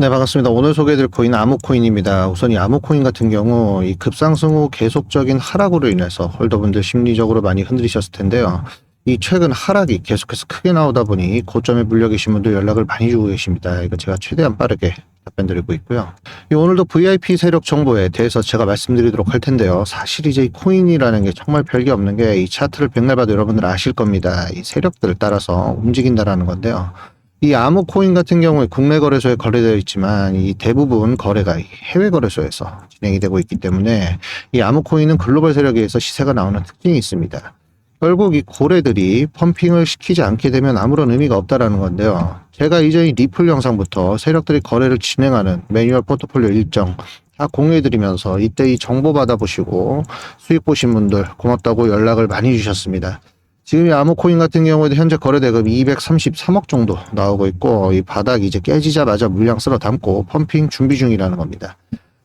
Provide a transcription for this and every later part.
네, 반갑습니다. 오늘 소개해드릴 코인은 아무코인입니다. 우선 이 아무코인 같은 경우 이 급상승 후 계속적인 하락으로 인해서 홀더분들 심리적으로 많이 흔들리셨을 텐데요. 이 최근 하락이 계속해서 크게 나오다 보니 고점에 물려 계신 분들 연락을 많이 주고 계십니다. 이거 제가 최대한 빠르게 답변 드리고 있고요. 이 오늘도 VIP 세력 정보에 대해서 제가 말씀드리도록 할 텐데요. 사실 이제 이 코인이라는 게 정말 별게 없는 게 이 차트를 백날 봐도 여러분들 아실 겁니다. 이 세력들을 따라서 움직인다라는 건데요. 이 아무 코인 같은 경우에 국내 거래소에 거래되어 있지만 이 대부분 거래가 이 해외 거래소에서 진행이 되고 있기 때문에 이 아무 코인은 글로벌 세력에 의해서 시세가 나오는 특징이 있습니다. 결국 이 고래들이 펌핑을 시키지 않게 되면 아무런 의미가 없다라는 건데요. 제가 이전 이 리플 영상부터 세력들이 거래를 진행하는 매뉴얼 포트폴리오 일정 다 공유해드리면서 이때 이 정보 받아보시고 수익 보신 분들 고맙다고 연락을 많이 주셨습니다. 지금 이 아모코인 같은 경우에도 현재 거래 대금이 233억 정도 나오고 있고 이 바닥이 이제 깨지자마자 물량 쓸어 담고 펌핑 준비 중이라는 겁니다.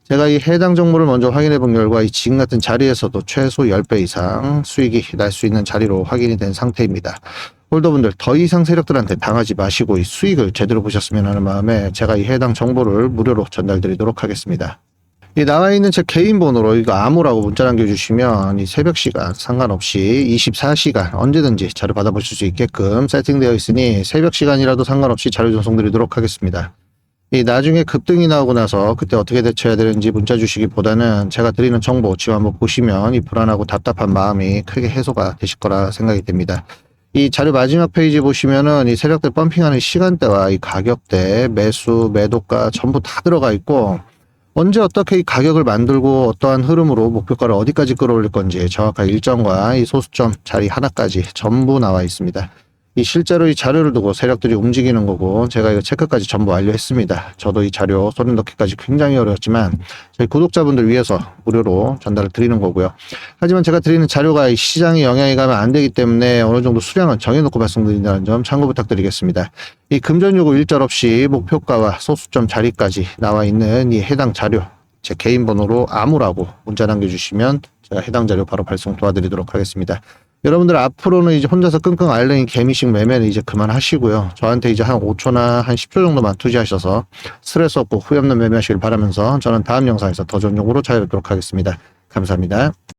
제가 이 해당 정보를 먼저 확인해 본 결과 이 지금 같은 자리에서도 최소 10배 이상 수익이 날 수 있는 자리로 확인이 된 상태입니다. 홀더분들 더 이상 세력들한테 당하지 마시고 이 수익을 제대로 보셨으면 하는 마음에 제가 이 해당 정보를 무료로 전달드리도록 하겠습니다. 이 나와 있는 제 개인 번호로 이거 아무라고 문자 남겨주시면 이 새벽 시간 상관없이 24시간 언제든지 자료 받아보실 수 있게끔 세팅되어 있으니 새벽 시간이라도 상관없이 자료 전송드리도록 하겠습니다. 이 나중에 급등이 나오고 나서 그때 어떻게 대처해야 되는지 문자 주시기보다는 제가 드리는 정보 지금 한번 보시면 이 불안하고 답답한 마음이 크게 해소가 되실 거라 생각이 됩니다. 이 자료 마지막 페이지 보시면은 이 세력들 펌핑하는 시간대와 이 가격대, 매수, 매도가 전부 다 들어가 있고 언제 어떻게 이 가격을 만들고 어떠한 흐름으로 목표가를 어디까지 끌어올릴 건지 정확한 일정과 이 소수점 자리 하나까지 전부 나와 있습니다. 이 실제로 이 자료를 두고 세력들이 움직이는 거고 제가 이거 체크까지 전부 완료했습니다. 저도 이 자료 손을 넣기까지 굉장히 어려웠지만 저희 구독자분들 위해서 무료로 전달을 드리는 거고요. 하지만 제가 드리는 자료가 이 시장에 영향이 가면 안 되기 때문에 어느 정도 수량은 정해놓고 말씀드린다는 점 참고 부탁드리겠습니다. 이 금전 요구 일절 없이 목표가와 소수점 자리까지 나와 있는 이 해당 자료 제 개인 번호로 아무라고 문자 남겨주시면 제가 해당 자료 바로 발송 도와드리도록 하겠습니다. 여러분들 앞으로는 이제 혼자서 끙끙 앓는 개미식 매매는 이제 그만하시고요. 저한테 이제 한 5초나 한 10초 정도만 투자하셔서 스트레스 없고 후회 없는 매매하시길 바라면서 저는 다음 영상에서 더 좋은 정보로 찾아뵙도록 하겠습니다. 감사합니다.